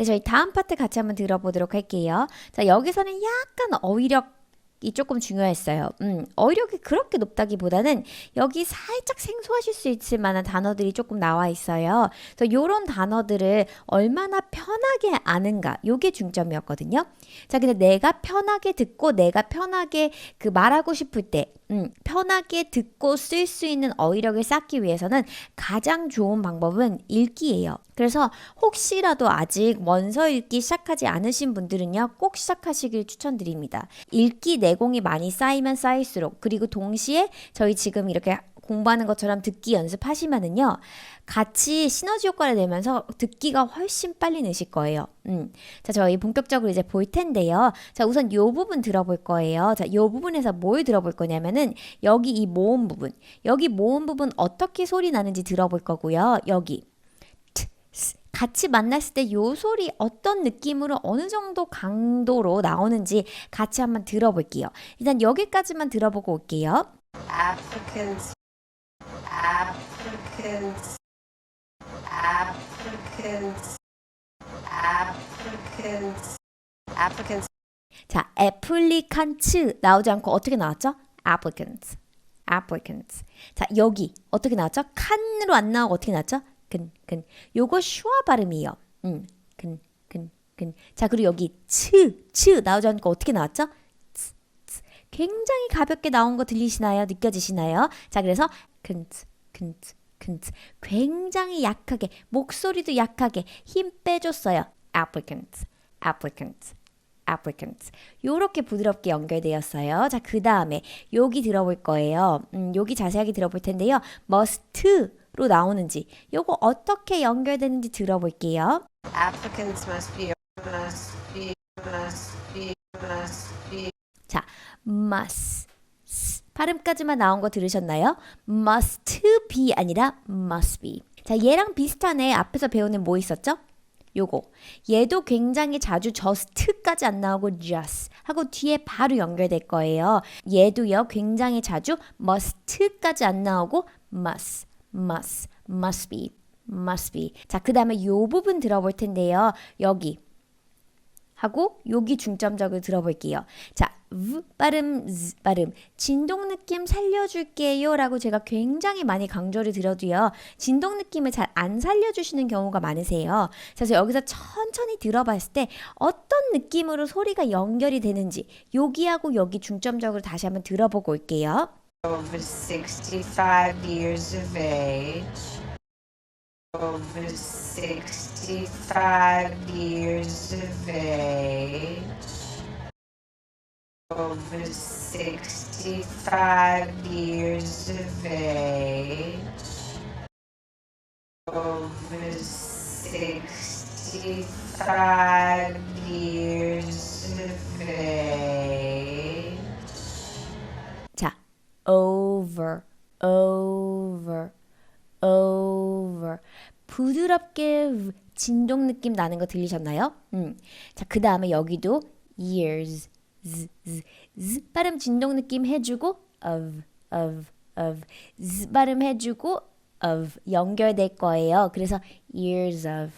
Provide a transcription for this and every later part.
네, 저희 다음 파트 같이 한번 들어보도록 할게요. 자, 여기서는 약간 어휘력 이 조금 중요했어요. 음, 어휘력이 그렇게 높다기보다는 여기 살짝 생소하실 수 있을 만한 단어들이 조금 나와 있어요. 그래서 이런 단어들을 얼마나 편하게 아는가, 요게 중점이었거든요. 자, 근데 내가 편하게 듣고 내가 편하게 그 말하고 싶을 때, 음, 편하게 듣고 쓸 수 있는 어휘력을 쌓기 위해서는 가장 좋은 방법은 읽기예요. 그래서 혹시라도 아직 원서 읽기 시작하지 않으신 분들은요, 꼭 시작하시길 추천드립니다. 읽기 내공이 많이 쌓이면 쌓일수록, 그리고 동시에 저희 지금 이렇게 공부하는 것처럼 듣기 연습하시면은요, 같이 시너지 효과를 내면서 듣기가 훨씬 빨리 느실 거예요. 음. 자, 저희 본격적으로 이제 볼 텐데요. 자, 우선 요 부분 들어볼 거예요. 자, 요 부분에서 뭘 들어볼 거냐면은, 여기 이 모음 부분, 여기 모음 부분 어떻게 소리 나는지 들어볼 거고요. 여기. 같이 만났을 때 요 소리 어떤 느낌으로 어느 정도 강도로 나오는지 같이 한번 들어볼게요. 일단 여기까지만 들어보고 올게요. Africans, Africans, Africans, Africans, Africans, 자, 애플리칸츠 나오지 않고 어떻게 나왔죠? applicants, applicants. 자, 여기 어떻게 나왔죠? 칸으로 안 나오고 어떻게 나왔죠? 근, 근. 요거 슈아 발음이에요. 음, 근, 근, 근. 자, 그리고 여기 츠, 츠 나오지 않고 어떻게 나왔죠? 굉장히 가볍게 나온 거 들리시나요? 느껴지시나요? 자, 그래서 근츠, 근츠, 근츠. 굉장히 약하게, 목소리도 약하게 힘 빼줬어요. applicants, applicants. applicants. 요렇게 부드럽게 연결되었어요. 자, 그 다음에 여기 들어볼 거예요. 음, 여기 자세하게 들어볼 텐데요. must로 나오는지, 요거 어떻게 연결되는지 들어볼게요. Africans must be, must be, must be, must be. 자, must. 발음까지만 나온 거 들으셨나요? must be 아니라 must be. 자, 얘랑 비슷한 애 앞에서 배우는 뭐 있었죠? 요거. 얘도 굉장히 자주 just까지 안 나오고 just 하고 뒤에 바로 연결될 거예요. 얘도요, 굉장히 자주 must까지 안 나오고 must, must, must be, must be. 자, 그 다음에 요 부분 들어볼 텐데요. 여기. 하고 여기 중점적으로 들어볼게요. 자, v 발음, z 발음, 진동 느낌 살려줄게요 라고 제가 굉장히 많이 강조를 드려도요. 진동 느낌을 잘 안 살려주시는 경우가 많으세요. 그래서 여기서 천천히 들어봤을 때 어떤 느낌으로 소리가 연결이 되는지 여기하고 여기 중점적으로 다시 한번 들어보고 올게요. Over 65 years of age. Over 65 years of age. Over 65 years of age. Over 65 years of age. 자, over, over, over. 부드럽게 진동 느낌 나는 거 들리셨나요? 음. 자, 그 다음에 여기도 years, z, z, z 발음 진동 느낌 해주고 of, of, of, z 발음 해주고 of 연결될 거예요. 그래서 years of,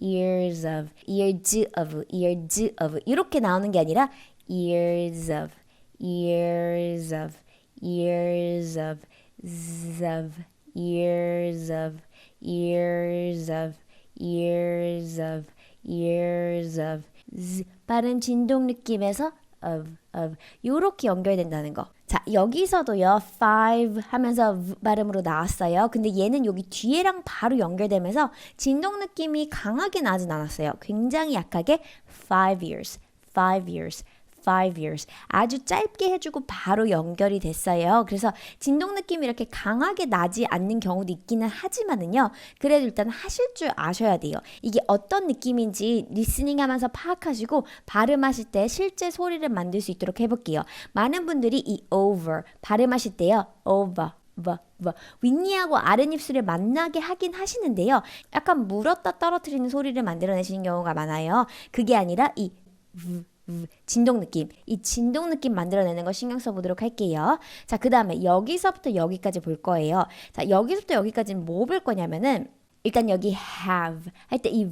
years of, years of, years of 이렇게 나오는 게 아니라 years of, years of, years of, z of, years of, years of, years of, years of, z 빠른 진동 느낌에서 of, of 요렇게 연결된다는 거. 자, 여기서도요. five 하면서 발음으로 나왔어요. 근데 얘는 여기 뒤에랑 바로 연결되면서 진동 느낌이 강하게 나진 않았어요. 굉장히 약하게 five years, five years, five years. 아주 짧게 해주고 바로 연결이 됐어요. 그래서 진동 느낌이 이렇게 강하게 나지 않는 경우도 있기는 하지만은요. 그래도 일단 하실 줄 아셔야 돼요. 이게 어떤 느낌인지 리스닝 하면서 파악하시고 발음하실 때 실제 소리를 만들 수 있도록 해볼게요. 많은 분들이 이 over 발음하실 때요. over 뭐, 뭐, 윗니하고 아랫입술을 만나게 하긴 하시는데요. 약간 물었다 떨어뜨리는 소리를 만들어내시는 경우가 많아요. 그게 아니라 이 v, v, 진동 느낌, 이 진동 느낌 만들어내는 거 신경 써보도록 할게요. 자, 그 다음에 여기서부터 여기까지 볼 거예요. 자, 여기서부터 여기까지는 뭐 볼 거냐면은 일단 여기 have 할 때 이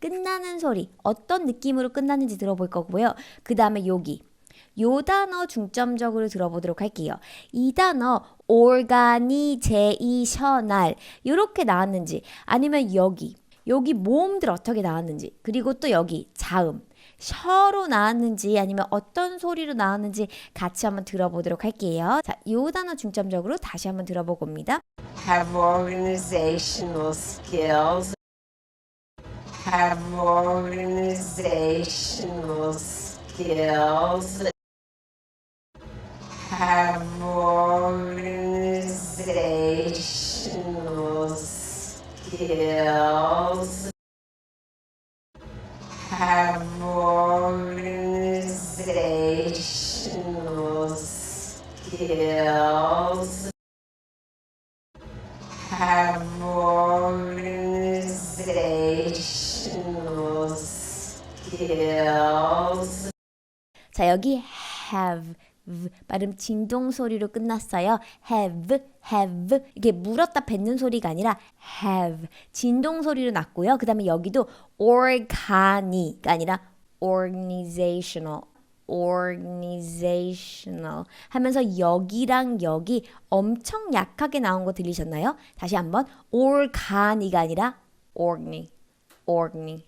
끝나는 소리 어떤 느낌으로 끝나는지 들어볼 거고요. 그 다음에 여기 요 단어 중점적으로 들어보도록 할게요. 이 단어 organizational 이렇게 나왔는지 아니면 여기 여기 모음들 어떻게 나왔는지 그리고 또 여기 자음 셔로 나왔는지 아니면 어떤 소리로 나왔는지 같이 한번 들어보도록 할게요. 자, 요 단어 중점적으로 다시 한번 들어보고 옵니다. have organizational skills, have organizational skills, have organizational skills, have organizational skills have organizational skills. 자, 여기 have v, 발음 진동 소리로 끝났어요. have, have 이게 물었다 뱉는 소리가 아니라 have 진동 소리로 났고요. 그 다음에 여기도 organi가 아니라 organizational organizational 하면서 여기랑 여기 엄청 약하게 나온 거 들리셨나요? 다시 한번 organi가 아니라 orny, orny,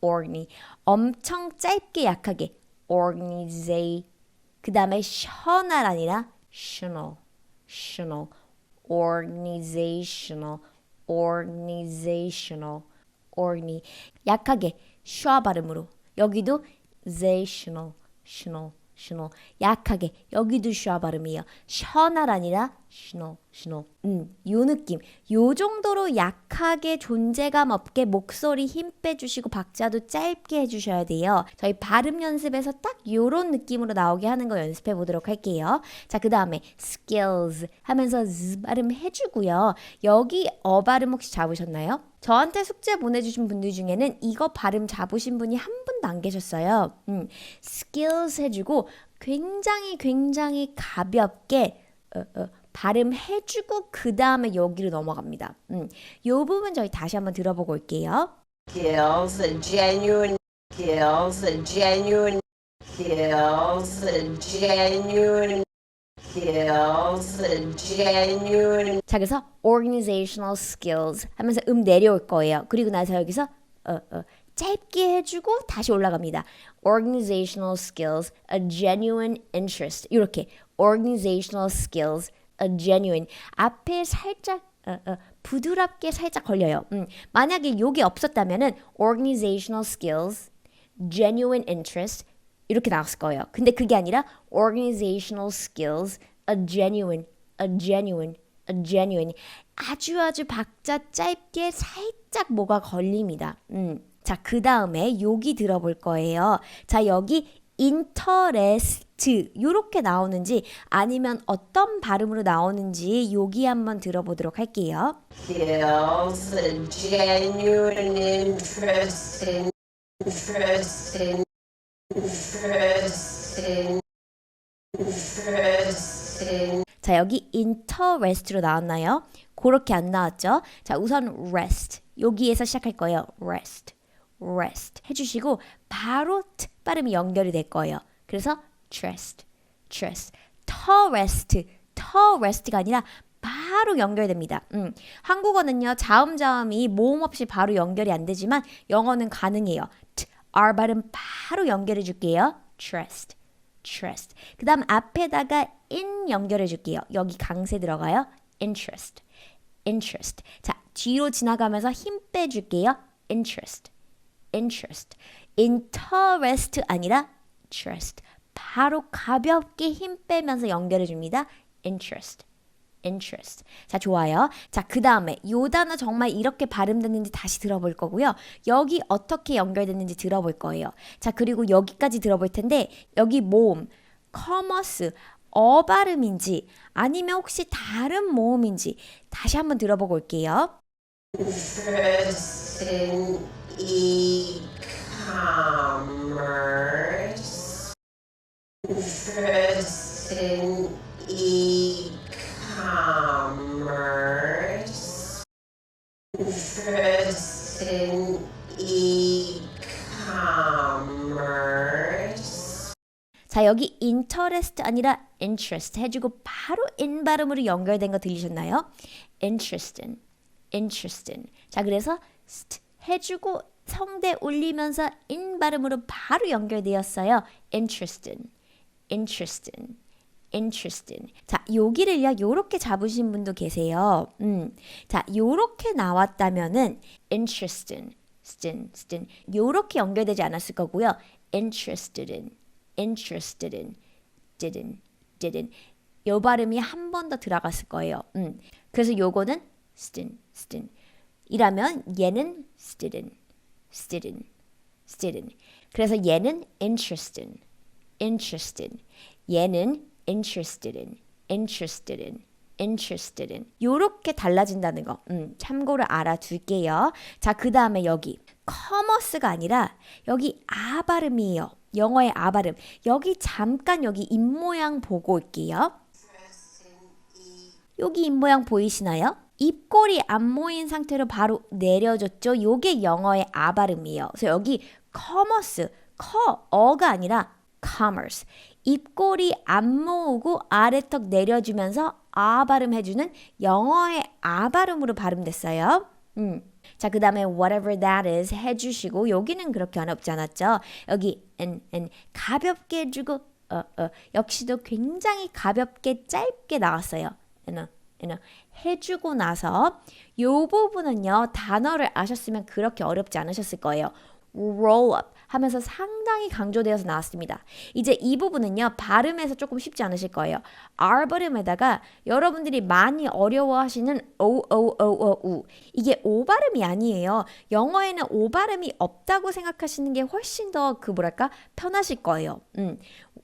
orny 엄청 짧게 약하게 organization 그 다음에 셔날 아니라 tional, tional, organizational, organizational, orny 약하게 셔 발음으로 여기도 zational, tional, tional 약하게 여기도 셔 발음이에요. 셔날 아니라 tional, tional. 음, 요 느낌. 요 정도로 약하게 존재감 없게 목소리 힘 빼주시고 박자도 짧게 해주셔야 돼요. 저희 발음 연습에서 딱 요런 느낌으로 나오게 하는 거 연습해 보도록 할게요. 자, 그 다음에 skills 하면서 z 발음 해주고요. 여기 어 발음 혹시 잡으셨나요? 저한테 숙제 보내주신 분들 중에는 이거 발음 잡으신 분이 한 분도 안 계셨어요. 음, skills 해주고 굉장히 굉장히 가볍게 어, 어, 발음해주고 그 다음에 여기로 넘어갑니다. 음, 요 부분 저희 다시 한번 들어보고 올게요. Skills, genuine skills, genuine skills, genuine skills, genuine 자, 그래서 organizational skills 하면서 음 내려올 거예요. 그리고 나서 여기서 어, 어, 짧게 해주고 다시 올라갑니다. organizational skills, a genuine interest 이렇게 organizational skills, genuine 앞에 살짝 어, 어, 부드럽게 살짝 걸려요. 음, 만약에 요게 없었다면은 organizational skills, genuine interest 이렇게 나왔을 거예요. 근데 그게 아니라 organizational skills, a genuine, a genuine, a genuine 아주 아주 박자 짧게 살짝 뭐가 걸립니다. 음. 자, 그 다음에 여기 들어볼 거예요. 자, 여기 interest 요렇게 나오는지 아니면 어떤 발음으로 나오는지 여기 한번 들어보도록 할게요. skills, genuine interest in interest in interest in interest in 자, 여기 interest로 나왔나요? 그렇게 안 나왔죠? 자, 우선 rest. 여기에서 시작할 거예요. rest. rest 해 주시고 바로 t 발음이 연결이 될 거예요. 그래서 trust, trust, terrest, terrest가 아니라 바로 연결됩니다. 음, 한국어는요 자음자음이 모음 없이 바로 연결이 안 되지만 영어는 가능해요. t, r 발음 바로 연결해 줄게요. trust, trust. 그 다음 앞에다가 in 연결해 줄게요. 여기 강세 들어가요. interest, interest. 자 뒤로 지나가면서 힘 빼줄게요. interest. interest. interest 아니라 trust. 바로 가볍게 힘 빼면서 연결해 줍니다. interest. interest. 자, 좋아요. 자, 그 다음에 요 단어 정말 이렇게 발음됐는지 다시 들어볼 거고요. 여기 어떻게 연결됐는지 들어볼 거예요. 자, 그리고 여기까지 들어볼 텐데 여기 모음, 커머스, 어 발음인지 아니면 혹시 다른 모음인지 다시 한번 들어보고 올게요. interest Interesting e-commerce. Interesting e-commerce. 자 여기 interest 아니라 interest 해주고 바로 in 발음으로 연결된 거 들리셨나요? interesting, interesting. 자 그래서 st 해주고 성대 올리면서 in 발음으로 바로 연결되었어요. interesting. Interesting. interesting. 자, 여기를요, 요렇게 잡으신 분도 계세요. 음. 자, 요렇게 나왔다면은 interesting, stin, stin. 요렇게 연결되지 않았을 거고요. interested in, interested in, didn't, didn't. 요 발음이 한 번 더 들어갔을 거예요. 음. 그래서 요거는 stin, stin. 이라면 얘는 student, student, student. 그래서 얘는 interested, interested. 얘는 interested in, interested in, interested in. 요렇게 달라진다는 거. 음, 참고로 알아둘게요. 자, 그 다음에 여기 커머스가 아니라 여기 아 발음이에요. 영어의 아 발음. 여기 잠깐 여기 입모양 보고 올게요. 여기 입모양 보이시나요? 입꼬리 안 모인 상태로 바로 내려줬죠. 요게 영어의 아 발음이에요. 그래서 여기 커머스, 커, 어가 아니라 commerce. 입꼬리 안 모으고 아래턱 내려주면서 아 발음 해주는 영어의 아 발음으로 발음됐어요. 음. 자, 그 다음에 whatever that is 해주시고 여기는 그렇게 어렵지 않았죠. 여기 n, n 가볍게 해주고 어, 어, 역시도 굉장히 가볍게 짧게 나왔어요. n, n 해주고 나서 요 부분은요 단어를 아셨으면 그렇게 어렵지 않으셨을 거예요. Roll up 하면서 상당히 강조되어서 나왔습니다. 이제 이 부분은요 발음에서 조금 쉽지 않으실 거예요. R 발음에다가 여러분들이 많이 어려워하시는 O O O O U 이게 O 발음이 아니에요. 영어에는 O 발음이 없다고 생각하시는 게 훨씬 더 그 뭐랄까 편하실 거예요. 음.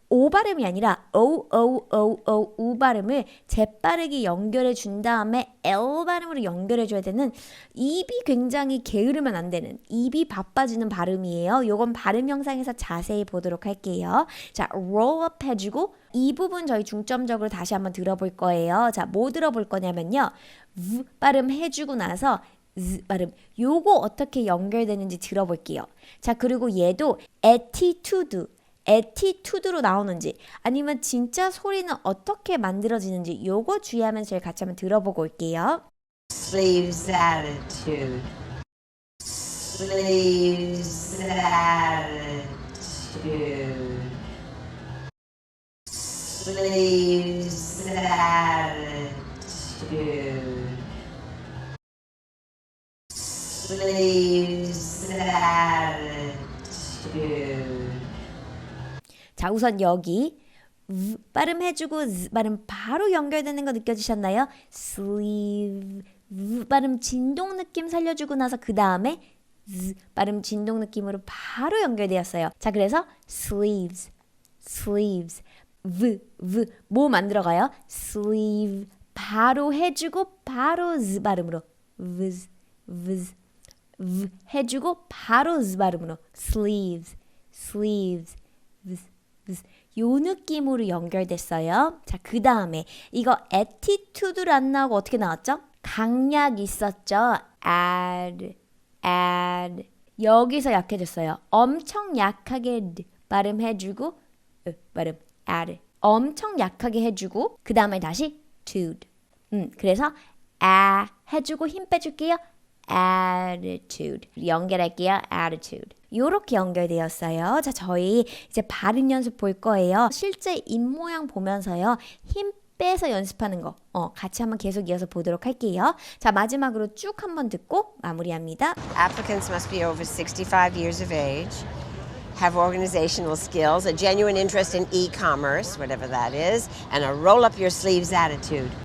O 발음이 아니라 O O O O U 발음을 재빠르게 연결해 준 다음에 L 발음으로 연결해 줘야 되는 입이 굉장히 게으르면 안 되는 입이 바빠지는 발음이에요. 요건 발음 영상에서 자세히 보도록 할게요. 자, roll up 해 주고 이 부분 저희 중점적으로 다시 한번 들어볼 거예요. 자, 뭐 들어볼 거냐면요. V 발음 해 주고 나서 z 발음 요거 어떻게 연결되는지 들어볼게요. 자, 그리고 얘도 attitude attitude로 나오는지 아니면 진짜 소리는 어떻게 만들어지는지 요거 주의하면서 저희 같이 한번 들어보고 올게요. Sleeves attitude. Sleeves attitude. Sleeves attitude. Sleeves attitude. 자, 우선 여기 v 발음 해주고 z 발음 바로 연결되는 거 느껴지셨나요? sleeve v 발음 진동 느낌 살려주고 나서 그 다음에 z 발음 진동 느낌으로 바로 연결되었어요. 자, 그래서 sleeves, sleeves, v v 뭐 만들어가요? sleeve 바로 해주고 바로 z 발음으로 vs, vs, v 해주고 바로 z 발음으로 sleeves, sleeves, vs. 요 느낌으로 연결됐어요. 자, 그 다음에 이거 attitude로 안 나오고 어떻게 나왔죠? 강약 있었죠? add, add. 여기서 약해졌어요. 엄청 약하게 드 발음해주고 으, 발음 add. 엄청 약하게 해주고 그 다음에 다시 tude. 음, 그래서 a 해주고 힘 빼줄게요. attitude 연결할게요. attitude 요렇게 연결되었어요. 자, 저희 이제 발음 연습 볼 거예요. 실제 입 모양 보면서요. 힘 빼서 연습하는 거 어, 같이 한번 계속 이어서 보도록 할게요. 자, 마지막으로 쭉 한번 듣고 마무리합니다. Applicants must be over 65 years of age, have organizational skills, a genuine interest in e commerce, whatever that is, and a roll up your sleeves attitude.